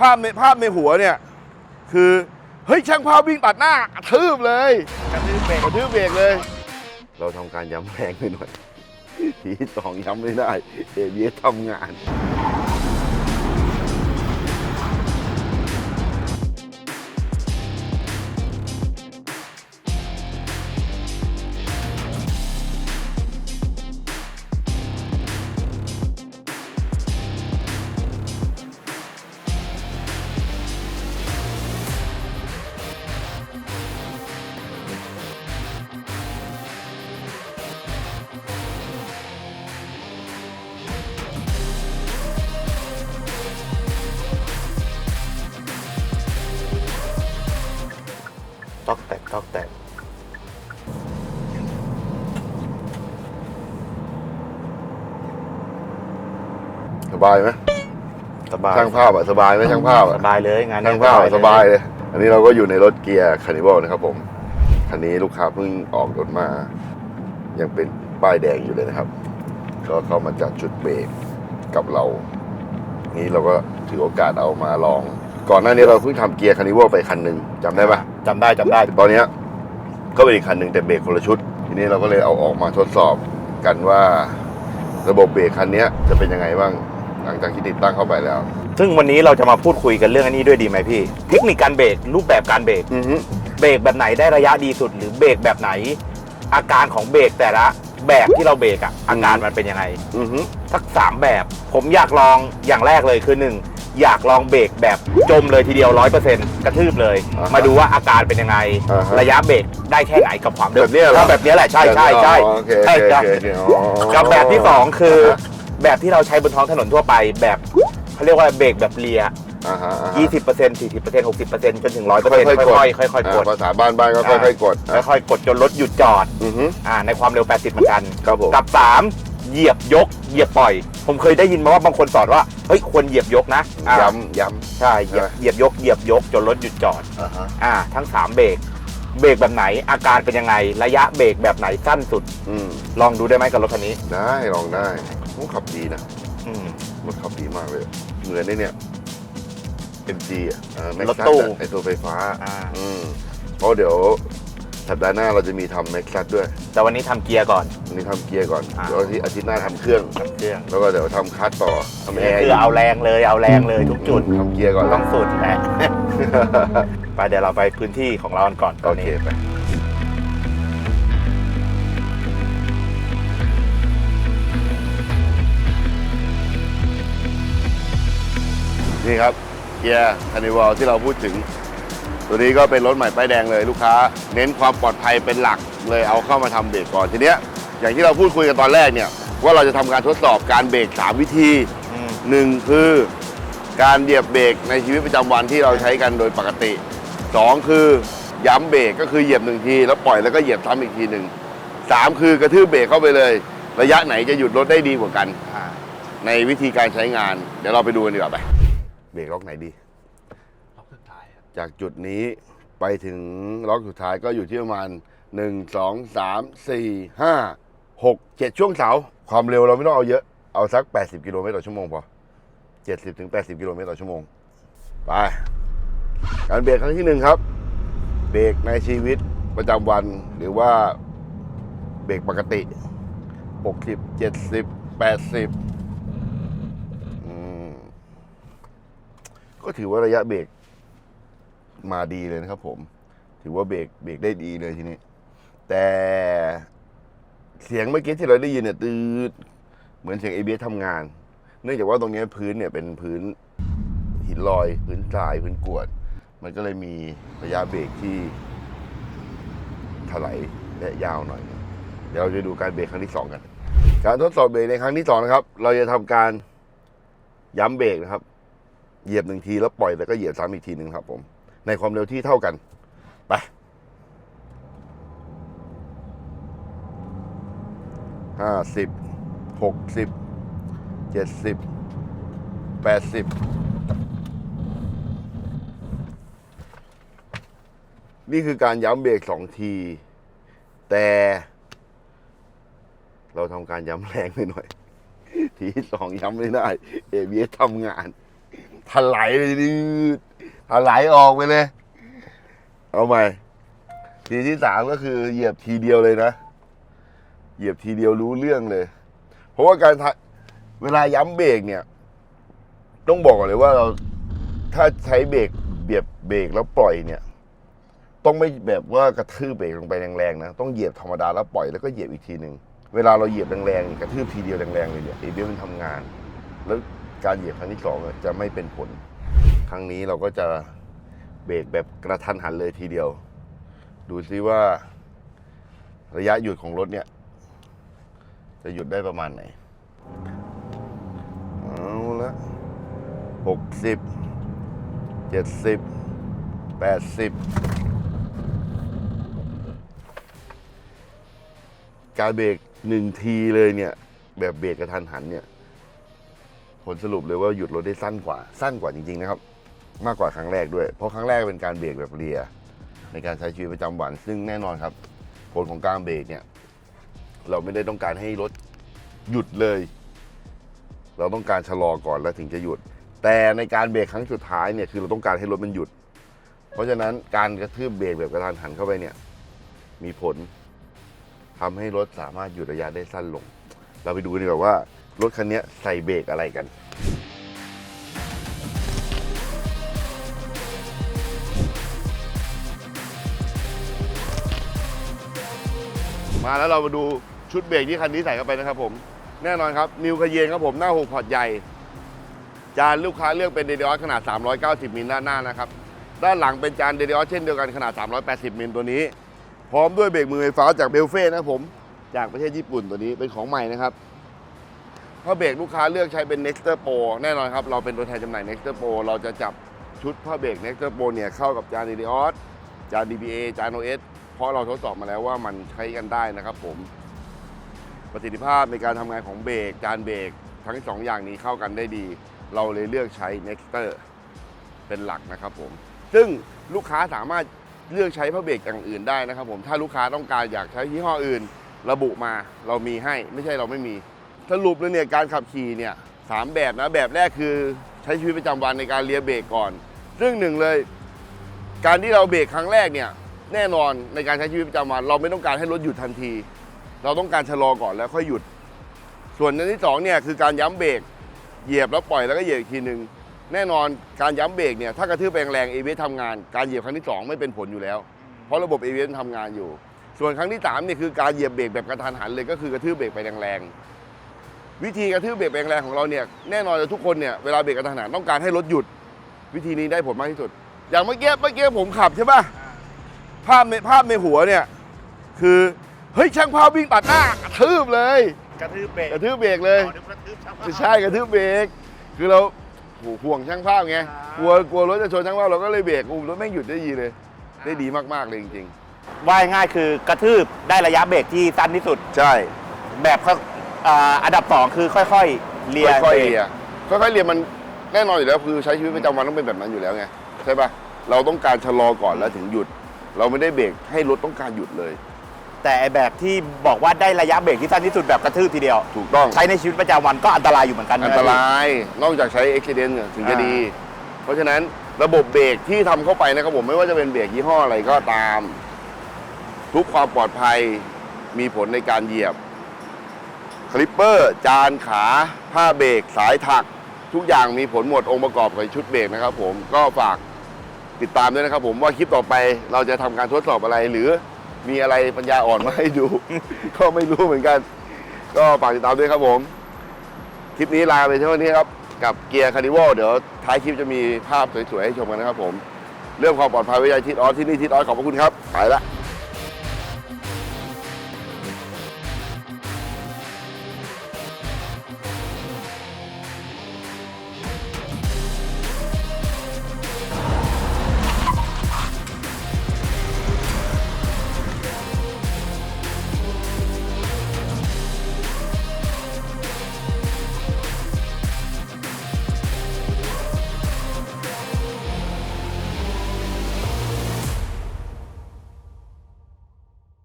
ภาพในภาพในหัวเนี่ย คือเฮ้ยช่างภาพวิ่งตัดหน้ากระทืบเลยกระทืบเบรกกระทืบเบรกเลย เราทำการย้ำแรงไปหน่อยทีที่สองย้ำไม่ได้เอเบียทำงาน ตอกแตกตอกแตกสบายไหมสบายช่างภาพอะสบายไหมช่างภาพอะสบายเลยงานช่างภาพอะสบายเลย อันนี้เราก็อยู่ในรถเกียร์คานิวัลนะครับผมคันนี้ลูกค้าเพิ่งออกรถมา ยังเป็นป้ายแดงอยู่เลยนะครับ ก็เข้ามาจัดจุดเบรกกับเรา นี้เราก็ถือโอกาสเอามาลอง ก่อนหน้านี้เราเพิ่งทำเกียร์คานิวัลไปคันหนึ่งจำได้ปะ จำได้จำได้ตอนเนี้ยก็เป็นอีกคันหนึ่งแต่เบรกคนละชุด ทีนี้เราก็เลยเอาออกมาทดสอบกันว่าระบบเบรกคันเนี้ยจะเป็นยังไงบ้างหลังจากที่ติดตั้งเข้าไปแล้ว ซึ่งวันนี้เราจะมาพูดคุยกันเรื่องอันนี้ด้วยดีไหมพี่ เทคนิคการเบรกรูปแบบการเบรก อือฮึ เบรกแบบไหนได้ระยะดีสุด หรือเบรกแบบไหน อาการของเบรกแต่ละแบบที่เราเบรกอะอาการมันเป็นยังไง อือฮึ สักสามแบบ ผมอยากลองอย่างแรกเลยคือหนึ่ง อยากลองเบรกแบบจมเลยทีเดียวร้อยเปอร์เซ็นต์กระทืบเลย อ่าฮะมาดูว่าอาการเป็นยังไง อ่าฮะ ระยะเบรกได้แค่ไหนกับความเร็วแบบเนี้ยเหรอถ้าแบบเนี้ยแหละใช่ใช่ใช่อ๋อโอเคใช่โอเคครับโอเคอ๋อ กับแบบที่สองคืออาแบบที่เราใช้บนท้องถนนทั่วไป แบบเขาเรียกว่าเบรกแบบเลีย อ่าฮะอ่าฮะยี่สิบเปอร์เซ็นต์สี่สิบเปอร์เซ็นต์หกสิบเปอร์เซ็นต์จนถึงร้อยเปอร์เซ็นต์ค่อยๆกดค่อยๆค่อยๆกด อ่าภาษาบ้านบ้านก็ค่อยๆกดอะค่อยๆกดจนรถหยุดจอดอือฮึ อ่าในความเร็ว 80 เหมือนกัน ครับผม กับ 3 เหยียบยก เหยียบปล่อย ผมเคยได้ยินมาว่าบางคนสอนว่าเฮ้ยควรเหยียบยกนะอ่าย้ำย้ใช่เหยียบใช่ไหมเหยียบยกเหยียบยกจนรถหยุดจอดำอ่าฮะอ่า ทั้ง3เบรกเบรกแบบไหนอาการเป็นยังไง ระยะเบรกแบบไหนสั้นสุด อืมลองดูได้ไหมกับรถคันนี้ ได้ลองได้มันขับดีนะอืม มันขับดีมากเลยเหมือนไอ้เนี่ย MG อะเออ Maxxus รถตู้อะไอตัวไฟฟ้าอ่า อืมเพราะเดี๋ยว สัปดาห์หน้าเราจะมีทำแม็กซัสด้วยแต่วันนี้ทำเกียร์ก่อนอันนี้ทำเกียร์ก่อนอ่า เดี๋ยวอาทิตย์อาทิตย์หน้าทำเครื่องทำเครื่องแล้วก็เดี๋ยวทำคัสต่อทำแอร์คือเอาแรงเลยเอาแรงเลยทุกจุดทำเกียร์ก่อนต้องสุดแหละ ไปเดี๋ยวเราไปพื้นที่ของเรากันก่อนตโออนเคนี้ ไป นี่ครับเกียร์คานิวัลที่เราพูดถึง ตัวนี้ก็เป็นรถใหม่ป้ายแดงเลยลูกค้า เน้นความปลอดภัยเป็นหลักเลยเอาเข้ามาทำเบรกก่อนทีเนี้ยอย่างที่เราพูดคุยกันตอนแรกเนี่ยว่าเราจะทำการทดสอบการเบรก3วิธีอืมหนึ่งคือการเหยียบเบรกในชีวิตประจำวันที่เราใช้กันโดยปกติสองคือย้ำเบรกก็คือเหยียบหนึ่งที แล้วปล่อยแล้วก็เหยียบซ้ำอีกทีหนึ่งสามคือกระทืบเบรกเข้าไปเลย ระยะไหนจะหยุดรถได้ดีกว่ากันอ่าในในวิธีการใช้งาน เดี๋ยวเราไปดูกันดีกว่าไป เบรกล็อกไหนดี ล็อกสุดท้ายอะ จากจุดนี้ไปถึงล็อกสุดท้ายก็อยู่ที่ประมาณ 1 2 3 4 5 6 7 ช่วงเสาความเร็วเราไม่ต้องเอาเยอะ เอาสัก 80 กิโลเมตรต่อชั่วโมงพอ 70ถึง80 กิโลเมตรต่อชั่วโมง ไป การเบรกครั้งที่หนึ่งครับ เบรกในชีวิตประจำวันหรือว่าเบรกปกติ 60 70 80ก็ถือว่าระยะเบรก มาดีเลยนะครับผม ถือว่าเบรกเบรกได้ดีเลยทีนี้ แต่เสียงเมื่อกี้ที่เราได้ยินเนี่ยตืดเหมือนเสียง ABS ทำงาน เนื่องจากว่าตรงนี้พื้นเนี่ยเป็นพื้นหินลอย พื้นทรายพื้นกรวด มันก็เลยมีระยะเบรกที่ถลายและยาวหน่อย เดี๋ยวเราจะดูการเบรกครั้งที่สองกัน การทดสอบเบรกในครั้งที่สองนะครับ เราจะทำการย้ำเบรกนะครับ เหยียบหนึ่งทีแล้วปล่อยแล้วก็เหยียบซ้ำอีกทีหนึ่งครับผม ในความเร็วที่เท่ากัน ไป ห้าสิบ หกสิบ เจ็ดสิบ แปดสิบ นี่คือการย้ำเบรกสองที แต่ เราทำการย้ำแรงไปหน่อย ทีสองย้ำไม่ได้เอเบียทำงาน ถลายเลยดืดถลายออกไปเลย เอาใหม่ ทีที่สามก็คือเหยียบทีเดียวเลยนะ เหยียบทีเดียวรู้เรื่องเลย เพราะว่าการเวลาย้ำเบรกเนี่ย ต้องบอกก่อนเลยว่าเราถ้าใช้เบรกเบียบเบรกแล้วปล่อยเนี่ย ต้องไม่แบบว่ากระทืบเบรกลงไปแรงๆนะต้องเหยียบธรรมดาแล้วปล่อยแล้วก็เหยียบอีกทีหนึ่งเวลาเราเหยียบแรงๆกระทืบทีเดียวแรงๆเลยเนี่ยเอเบมันทำงาน แล้ว การเหยียบครั้งที่สองจะไม่เป็นผล ครั้งนี้เราก็จะเบรกแบบกระทันหันเลยทีเดียว ดูซิว่าระยะหยุดของรถเนี่ย จะหยุดได้ประมาณไหน เอาละหกสิบเจ็ดสิบแปดสิบการเบรกหนึ่งทีเลยเนี่ย แบบเบรกกระทันหันเนี่ย ลสรุปเลยว่าหยุดรถได้สั้นกว่า สั้นกว่าจริงๆนะครับ มากกว่าครั้งแรกด้วย เพราะครั้งแรกเป็นการเบรกแบบเรีย ในการใช้ชีวิตประจำวัน ซึ่งแน่นอนครับ ผลของการเบรกเนี่ย เราไม่ได้ต้องการให้รถหยุดเลย เราต้องการชะลอก่อนแล้วถึงจะหยุด แต่ในการเบรกครั้งสุดท้ายเนี่ยคือเราต้องการให้รถมันหยุด เพราะฉะนั้นการกระทืบเบรกแบบกระทันหันเข้าไปเนี่ย มีผลทำให้รถสามารถหยุดระยะได้สั้นลง เราไปดูดีกว่าว่า รถคันนี้ใส่เบรกอะไรกัน มาแล้วเรามาดูชุดเบรกที่คันนี้ใส่เข้าไปนะครับผม แน่นอนครับ นิวคาเยนครับผมหน้าหกพอร์ตใหญ่ จานลูกค้าเลือกเป็นเด d ิออสขนาด 390มิลด้านหน้านะครับ ด้านหลังเป็นจานเด d ิออสเช่นเดียวกันขนาด 380มิลตัวนี้ พร้อมด้วยเบรกมือไฟฟ้าจากเบลเฟ่นะครับผม จากประเทศญี่ปุ่นตัวนี้เป็นของใหม่นะครับ ผ้าเบรกลูกค้าเลือกใช้เป็น Nexter Pro แน่นอนครับ เราเป็นตัวแทนจำหน่าย Nexter Pro เราจะจับชุดผ้าเบรก Nexter Pro เนี่ยเข้ากับจานเด d ิออสจาน DBA จาน OS เพราะเราทดสอบมาแล้วว่ามันใช้กันได้นะครับผม ประสิทธิภาพในการทำงานของเบรกจานเบรกทั้งสองอย่างนี้เข้ากันได้ดี เราเลยเลือกใช้ Nexter เป็นหลักนะครับผม ซึ่งลูกค้าสามารถเลือกใช้ผ้าเบรกอย่างอื่นได้นะครับผม ถ้าลูกค้าต้องการอยากใช้ยี่ห้ออื่น ระบุมาเรามีให้ ไม่ใช่เราไม่มี สรุปเลยเนี่ยการขับขี่เนี่ยสามแบบนะแบบแรกคือใช้ชีวิตประจำวันในการเลียเบรกก่อนซึ่งหนึ่งเลย การที่เราเบรกครั้งแรกเนี่ยแน่นอนในการใช้ชีวิตประจำวัน เราไม่ต้องการให้รถหยุดทันที เราต้องการชะลอก่อนแล้วค่อยหยุด ส่วนอันที่สองเนี่ยคือการย้ำเบรกเหยียบแล้วปล่อยแล้วก็เหยียบอีกทีหนึ่งแน่นอนการย้ำเบรกเนี่ยถ้ากระทืบแรงๆเอเวทำงาน การเหยียบครั้งที่สองไม่เป็นผลอยู่แล้ว เพราะระบบเอเวทำงานอยู่ ส่วนครั้งที่สามเนี่ยคือการเหยียบเบรกแบบกระทันหันเลยก็คือกระทืบเบรกไปแรงๆ วิธีกระทืบเบรกไปแรงๆของเราเนี่ยแน่นอนเลยทุกคนเนี่ยเวลาเบรกกระทันหันต้องการให้รถหยุด วิธีนี้ได้ผลมากที่สุด อย่างเมื่อกี้เมื่อกี้ผมขับใช่ป่ะภาพในภาพในหัวเนี่ยคือเฮ้ยช่างภาพวิ่งตัดหน้ากระทืบเลยกระทืบเบรกกระทืบเบรกเลยอ๋อนึกว่ากระทืบช่างภาพไม่ใช่กระทืบเบรกคือเราโหห่วงช่างภาพไงอ่ากลัวกลัวรถจะชนช่างภาพเราก็เลยเบรกอุ้มรถแม่งหยุดได้ดีเลย ได้ดีมากๆเลยจริงว่ายง่ายคือกระทืบได้ระยะเบรกที่สั้นที่สุดๆใช่ แบบเขา อ่าอันดับสองคือค่อยๆเลียค่อยๆบรกเลียค่อยๆเลียมันแน่นอนอยู่แล้วคือใช้ชีวิตประจำวันต้องเป็นแบบนั้นอยู่แล้วไงใช่ปะเราต้องการชะลอก่อนแล้วถึงหยุด เราไม่ได้เบรกให้รถต้องการหยุดเลย แต่ไอ้แบบที่บอกว่าได้ระยะเบรกที่สั้นที่สุดแบบกระทืบทีเดียว ถูกต้องใช้ในชีวิตประจำวันก็อันตรายอยู่เหมือนกันอันตรายนอกจากใช้เอ็กซิเดนต์ถึงจะดี เพราะฉะนั้นระบบเบรกที่ทำเข้าไปนะครับผมไม่ว่าจะเป็นเบรกยี่ห้ออะไรก็ตาม ทุกความปลอดภัยมีผลในการเหยียบ คลิปเปอร์ จานขาผ้าเบรกสายถัก ทุกอย่างมีผลหมดองค์ประกอบของชุดเบรกนะครับผมก็ฝากติดตามด้วยนะครับผมว่าคลิปต่อไปเราจะทำการทดสอบอะไรหรือมีอะไรปัญญาอ่อนมาให้ดู ก็ไม่รู้เหมือนกัน ก็ฝากติดตามด้วยครับผม คลิปนี้ลาไปเท่านี้ครับ กับเกียร์คาร์นิวัลเดี๋ยวท้ายคลิปจะมีภาพสวยๆให้ชมกันนะครับผม เรื่องความปลอดภัยไว้ใจทิศออสที่นี่ทิศออสขอบพระคุณครับ ไปละ